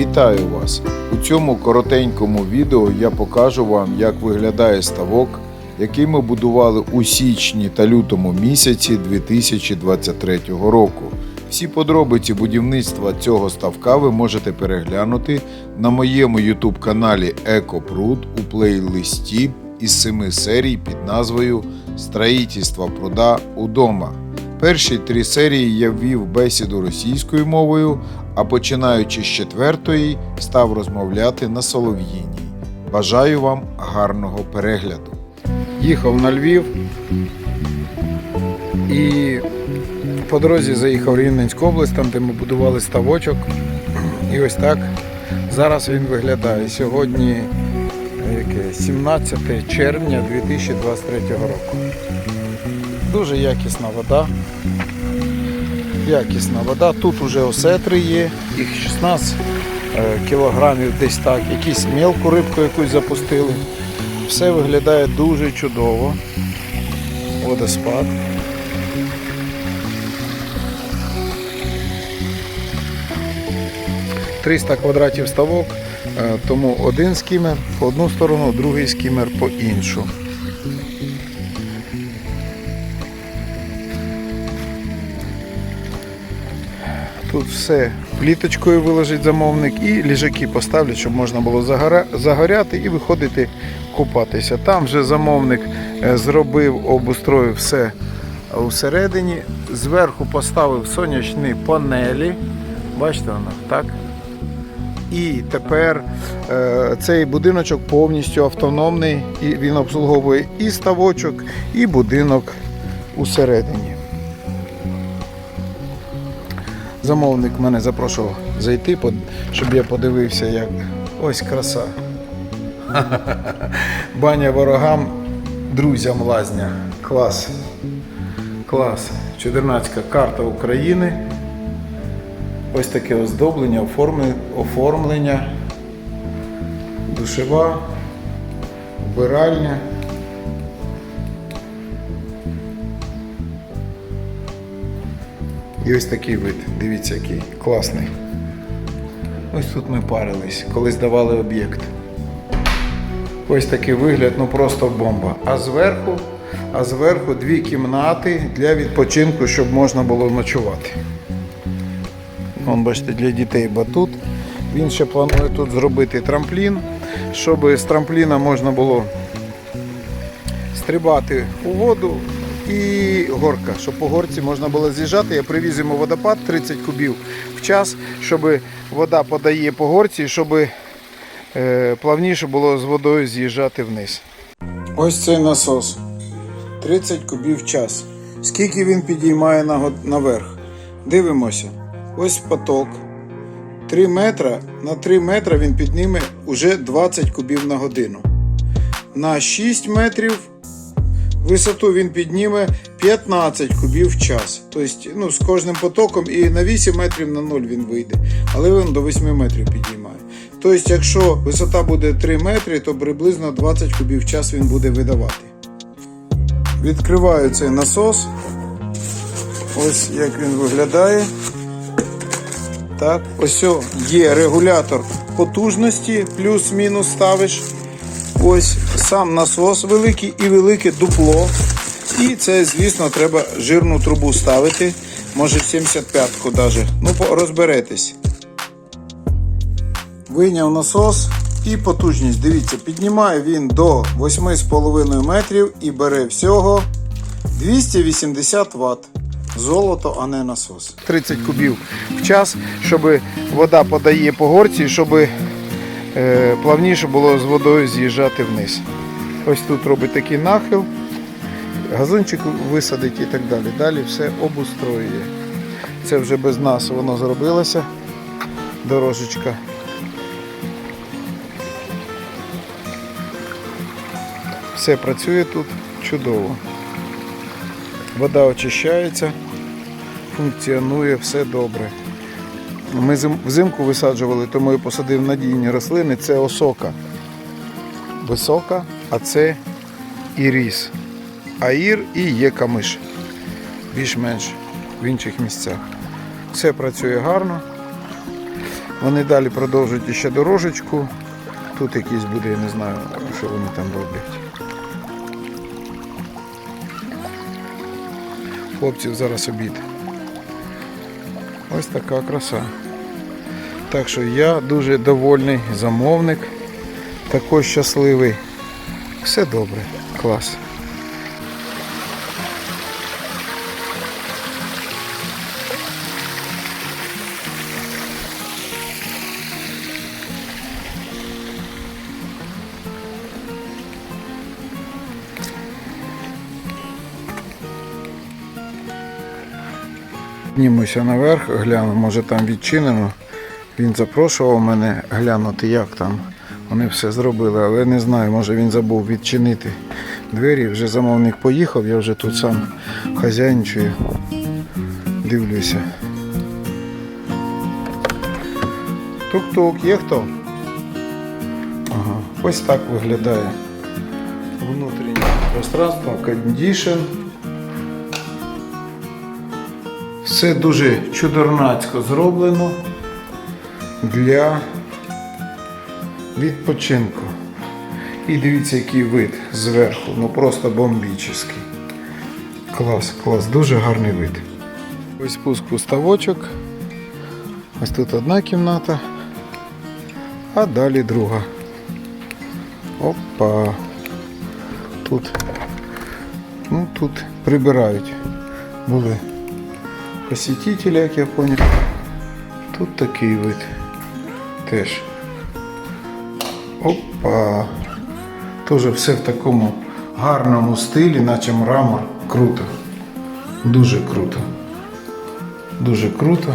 Вітаю вас! У цьому коротенькому відео я покажу вам, як виглядає ставок, який ми будували у січні та лютому місяці 2023 року. Всі подробиці будівництва цього ставка ви можете переглянути на моєму YouTube каналі Екопруд у плейлисті із семи серій під назвою Строїтельство пруда удома. Перші три серії я ввів бесіду російською мовою, а починаючи з четвертої, став розмовляти на солов'їній. Бажаю вам гарного перегляду. Їхав на Львів і по дорозі заїхав в Рівненську область, там де ми будували ставочок. І ось так зараз він виглядає. Сьогодні е, яке, 17 червня 2023 року. Дуже якісна вода. Якісна вода. Тут вже осетри є, їх 16 е, кілограмів десь так. Якісь мілку рибку якусь запустили. Все виглядає дуже чудово. Водоспад. «300 квадратів ставок, е, тому один скімер по одну сторону, другий скімер по іншу. Тут все пліточкою виложить замовник і ліжаки поставлять, щоб можна було загоряти і виходити купатися. Там вже замовник е, зробив, обустроїв все всередині. Зверху поставив сонячні панелі. Бачите воно, так? І тепер е, цей будиночок повністю автономний, і він обслуговує і ставочок, і будинок усередині. Замовник мене запрошував зайти, щоб я подивився, як ось краса. Баня ворогам, друзям лазня. Клас. Клас. Чудернацька карта України. Ось таке оздоблення, оформлення, душева, вбиральня. І ось такий вид. Дивіться, який класний. Ось тут ми парились, коли здавали об'єкт. Ось такий вигляд, ну просто бомба. А зверху, а зверху дві кімнати для відпочинку, щоб можна було ночувати. Вон, бачите, для дітей батут. Він ще планує тут зробити трамплін, щоб з трампліна можна було стрибати у воду і горка, щоб по горці можна було з'їжджати. Я привіз йому водопад 30 кубів в час, щоб вода подає по горці, щоб е, плавніше було з водою з'їжджати вниз. Ось цей насос. 30 кубів в час. Скільки він підіймає наверх? Дивимося. Ось поток. 3 метра на 3 метра він підніме уже 20 кубів на годину. На 6 метрів висоту він підніме 15 кубів в час. Тобто ну, з кожним потоком і на 8 метрів на 0 він вийде. Але він до 8 метрів підіймає. Тобто, якщо висота буде 3 метри, то приблизно 20 кубів в час він буде видавати. Відкриваю цей насос. Ось як він виглядає. Так, ось є регулятор потужності, плюс-мінус ставиш. Ось сам насос великий і велике дупло. І це, звісно, треба жирну трубу ставити. Може 75-ку навіть. Ну, розберетесь. Вийняв насос і потужність. Дивіться, піднімає він до 8,5 метрів і бере всього 280 Вт. Золото, а не насос. 30 кубів в час, щоб вода подає по горці, щоб е, плавніше було з водою з'їжджати вниз. Ось тут робить такий нахил, газончик висадить і так далі. Далі все обустроює. Це вже без нас воно зробилося. Дорожечка. Все працює тут чудово. Вода очищається, функціонує все добре. Ми взимку висаджували, тому я посадив надійні рослини. Це осока. Висока, а це іріс. Аїр і є камиш. Більш-менш в інших місцях. Все працює гарно. Вони далі продовжують ще дорожечку. Тут якийсь буде, я не знаю, що вони там роблять. Хлопців зараз обід. Ось така краса. Так що я дуже довольний замовник, також щасливий. Все добре, клас. Піднімуся наверх, гляну, може там відчинено. Він запрошував мене глянути, як там. Вони все зробили, але не знаю, може він забув відчинити двері. Вже замовник поїхав, я вже тут сам хазяйничаю, дивлюся. Тук-тук, є хто? Ага, ось так виглядає внутрішнє пространство, кондішн. Все дуже чудернацько зроблено для відпочинку. І дивіться, який вид зверху, ну просто бомбічний. Клас, клас, дуже гарний вид. Ось спуск у ставочок. Ось тут одна кімната, а далі друга. Опа. Тут, ну, тут прибирають. Були посетителі, як я понял. Тут такий вид теж. Опа. Тоже все в такому гарному стилі, наче мрамор. Круто. Дуже круто. Дуже круто.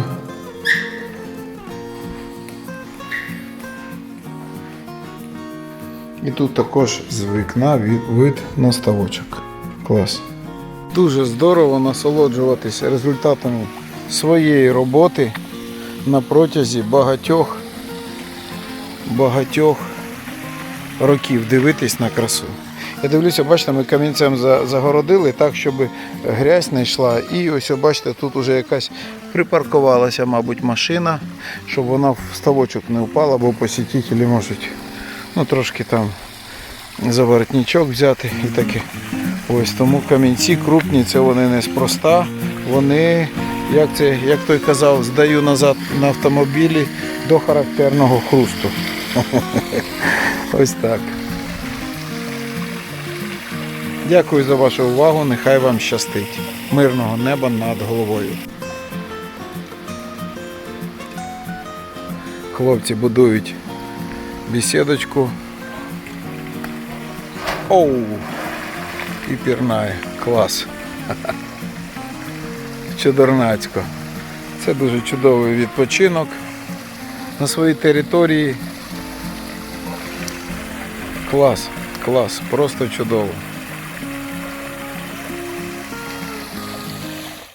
І тут також з вікна вид на ставочок. Клас. Дуже здорово насолоджуватися результатами своєї роботи на протязі багатьох багатьох років дивитись на красу. Я дивлюся, бачите, ми камінцем загородили так, щоб грязь не йшла. І ось, бачите, тут уже якась припаркувалася, мабуть, машина, щоб вона в ставочок не впала, бо посетителі можуть ну, трошки там за воротничок взяти і таке. Ось тому камінці крупні, це вони неспроста. Вони, як це, як той казав, здаю назад на автомобілі до характерного хрусту. Ось так. Дякую за вашу увагу. Нехай вам щастить. Мирного неба над головою. Хлопці будують бесідочку. Оу! І пірнає. Клас. Чудернацько. Це дуже чудовий відпочинок на своїй території. Клас, клас, просто чудово.